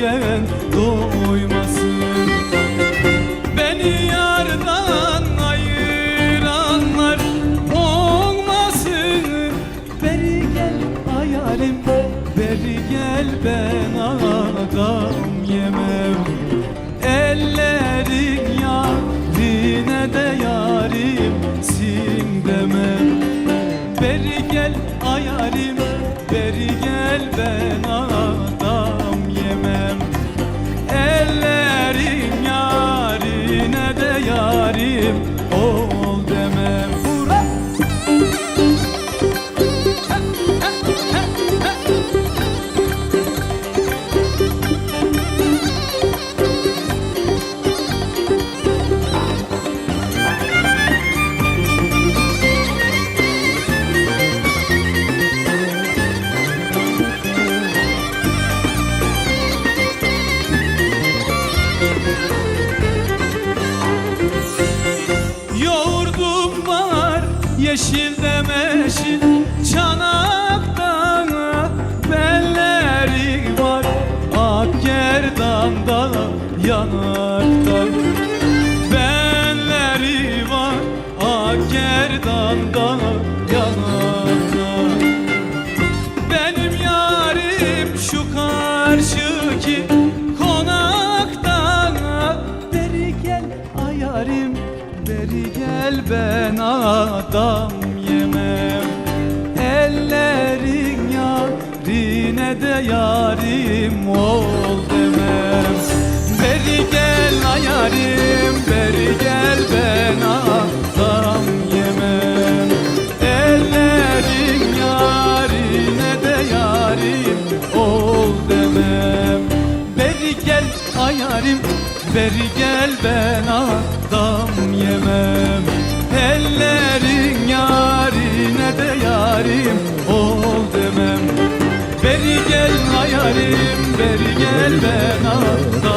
yiyen doymasın. Beni yardan ayıranlar olmasın. Beri gel hayalim, beri gel ben adam yemem. Ellerin yarine de yarimsin demem. Beri gel hayalim, beri gel ben adam Yeşil de meşil çanakta Belleri var. Ak gerdanda yanakta Belleri var. Ak gerdanda yanakta ben adam yemem. Ellerin yarine de yarim ol demem. Beri gel ayarim beri gel ben adam yemem. Ellerin yarine de yarim ol demem. Beri gel ayarim beri gel ben adam yemem yarim ol demem. Beri gel ayarim beri gel ben adam